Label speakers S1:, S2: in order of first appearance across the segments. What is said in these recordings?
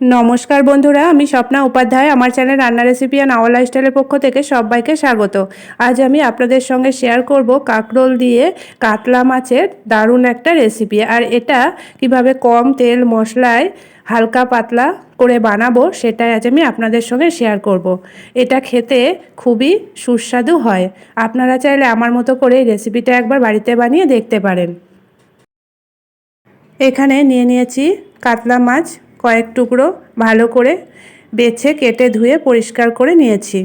S1: নমস্কার বন্ধুরা, আমি স্বপ্না উপাধ্যায়। আমার চ্যানেল রান্না রেসিপি অ্যান্ড আওয়ার লাইফস্টাইলের পক্ষ থেকে সবাইকে স্বাগত। আজ আমি আপনাদের সঙ্গে শেয়ার করব কাঁকরোল দিয়ে কাতলা মাছের দারুণ একটা রেসিপি। আর এটা কীভাবে কম তেল মশলায় হালকা পাতলা করে বানাবো, সেটাই আজ আমি আপনাদের সঙ্গে শেয়ার করব। এটা খেতে খুবই সুস্বাদু হয়। আপনারা চাইলে আমার মতো করে রেসিপিটা একবার বাড়িতে বানিয়ে দেখতে পারেন। এখানে নিয়ে নিয়েছি কাতলা মাছ কয়েক টুকরো ভালো করে বেছে, কেটে, ধুয়ে, পরিষ্কার করে নিয়েছি।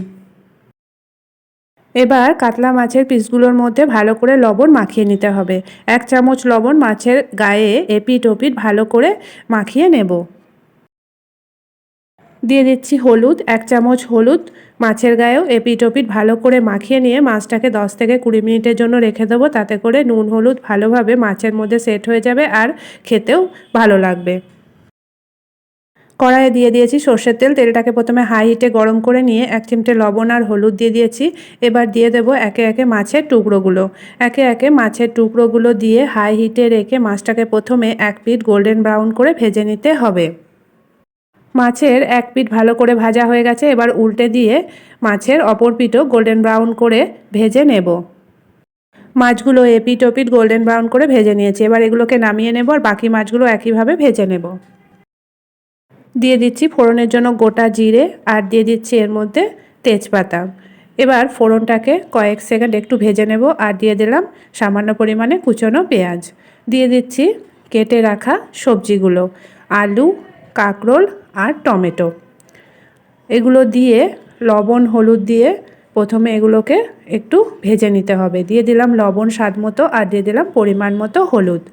S1: এবার কাতলা মাছের পিসগুলোর মধ্যে ভালো করে লবণ মাখিয়ে নিতে হবে। এক চামচ লবণ মাছের গায়ে এপিট ওপিট ভালো করে মাখিয়ে নেব। দিয়ে দিচ্ছি হলুদ, এক চামচ হলুদ মাছের গায়েও এপিট ওপিট ভালো করে মাখিয়ে নিয়ে মাছটাকে দশ থেকে কুড়ি মিনিটের জন্য রেখে দেবো। তাতে করে নুন, হলুদ ভালোভাবে মাছের মধ্যে সেট হয়ে যাবে আর খেতেও ভালো লাগবে। কড়াইয়ে দিয়ে দিয়েছি সর্ষের তেল। তেলটাকে প্রথমে হাই হিটে গরম করে নিয়ে এক চিমটে লবণ আর হলুদ দিয়ে দিয়েছি। এবার দিয়ে দেব একে একে মাছের টুকরোগুলো। একে একে মাছের টুকরোগুলো দিয়ে হাই হিটে রেখে মাছটাকে প্রথমে এক পিট গোল্ডেন ব্রাউন করে ভেজে নিতে হবে। মাছের এক পিঠ ভালো করে ভাজা হয়ে গেছে। এবার উল্টে দিয়ে মাছের অপর পিঠও গোল্ডেন ব্রাউন করে ভেজে নেব। মাছগুলো এপিট ওপিট গোল্ডেন ব্রাউন করে ভেজে নিয়েছি। এবার এগুলোকে নামিয়ে নেব আর বাকি মাছগুলো একইভাবে ভেজে নেব। দিয়ে দিচ্ছি ফোড়নের জন্য গোটা জিরে আর দিয়ে দিচ্ছি এর মধ্যে তেজপাতা। এবার ফোড়নটাকে কয়েক সেকেন্ড একটু ভেজে নেব আর দিয়ে দিলাম সামান্য পরিমাণে কুচনো পেঁয়াজ। দিয়ে দিচ্ছি কেটে রাখা সবজিগুলো, আলু, কাঁকরোল আর টমেটো। এগুলো দিয়ে লবণ, হলুদ দিয়ে প্রথমে এগুলোকে একটু ভেজে নিতে হবে। দিয়ে দিলাম লবণ স্বাদ মতো আর দিয়ে দিলাম পরিমাণ মতো হলুদ।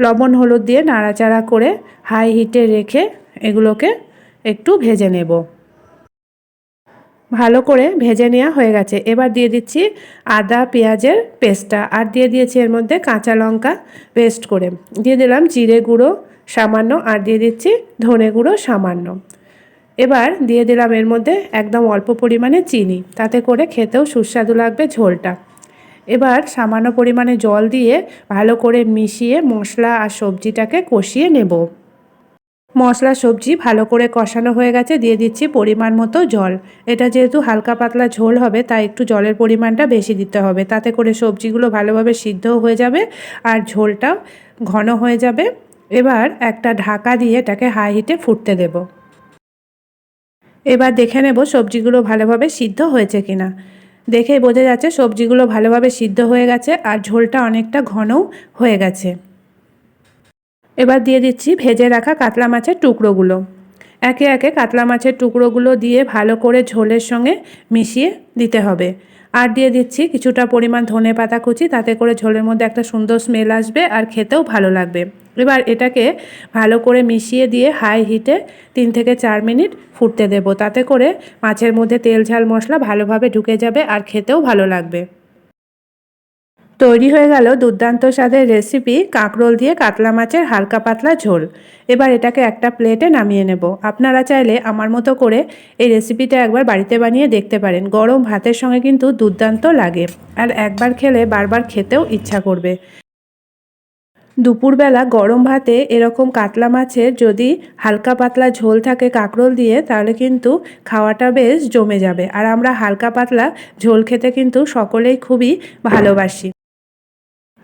S1: লবণ, হলুদ দিয়ে নাড়াচাড়া করে হাই হিটে রেখে এগুলোকে একটু ভেজে নেব। ভালো করে ভেজে নেওয়া হয়ে গেছে। এবার দিয়ে দিচ্ছি আদা পেঁয়াজের পেস্টটা আর দিয়ে দিয়েছি এর মধ্যে কাঁচা লঙ্কা পেস্ট করে। দিয়ে দিলাম জিরে গুঁড়ো সামান্য আর দিয়ে দিচ্ছি ধনে গুঁড়ো সামান্য। এবার দিয়ে দিলাম এর মধ্যে একদম অল্প পরিমাণে চিনি, তাতে করে খেতেও সুস্বাদু লাগবে ঝোলটা। এবার সামান্য পরিমাণে জল দিয়ে ভালো করে মিশিয়ে মশলা আর সবজিটাকে কষিয়ে নেব। মশলা, সবজি ভালো করে কষানো হয়ে গেছে, দিয়ে দিচ্ছি পরিমাণ মতো জল। এটা যেহেতু হালকা পাতলা ঝোল হবে, তাই একটু জলের পরিমাণটা বেশি দিতে হবে। তাতে করে সবজিগুলো ভালোভাবে সিদ্ধও হয়ে যাবে আর ঝোলটাও ঘন হয়ে যাবে। এবার একটা ঢাকা দিয়ে এটাকে হাই হিটে ফুটতে দেব। এবার দেখে নেব সবজিগুলো ভালোভাবে সিদ্ধ হয়েছে কিনা। দেখেই বোঝা যাচ্ছে সবজিগুলো ভালোভাবে সিদ্ধ হয়ে গেছে আর ঝোলটা অনেকটা ঘনও হয়ে গেছে। এবার দিয়ে দিচ্ছি ভেজে রাখা কাতলা মাছের টুকরোগুলো। একে একে কাতলা মাছের টুকরোগুলো দিয়ে ভালো করে ঝোলের সঙ্গে মিশিয়ে দিতে হবে। আর দিয়ে দিচ্ছি কিছুটা পরিমাণ ধনে পাতা কুচি, তাতে করে ঝোলের মধ্যে একটা সুন্দর স্মেল আসবে আর খেতেও ভালো লাগবে। এবার এটাকে ভালো করে মিশিয়ে দিয়ে হাই হিটে তিন থেকে চার মিনিট ফুটতে দেব। তাতে করে মাছের মধ্যে তেল ঝাল মশলা ভালোভাবে ঢুকে যাবে আর খেতেও ভালো লাগবে। তৈরি হয়ে গেল দুর্দান্ত স্বাদের রেসিপি কাঁকরোল দিয়ে কাতলা মাছের হালকা পাতলা ঝোল। এবার এটাকে একটা প্লেটে নামিয়ে নেব। আপনারা চাইলে আমার মতো করে এই রেসিপিটা একবার বাড়িতে বানিয়ে দেখতে পারেন। গরম ভাতের সঙ্গে কিন্তু দুর্দান্ত লাগে। আর একবার খেলে বারবার খেতেও ইচ্ছা করবে। দুপুরবেলা গরম ভাতে এরকম কাতলা মাছের যদি হালকা পাতলা ঝোল থাকে কাঁকরোল দিয়ে, তাহলে কিন্তু খাওয়াটা বেশ জমে যাবে। আর আমরা হালকা পাতলা ঝোল খেতে কিন্তু সকলেই খুবই ভালোবাসি।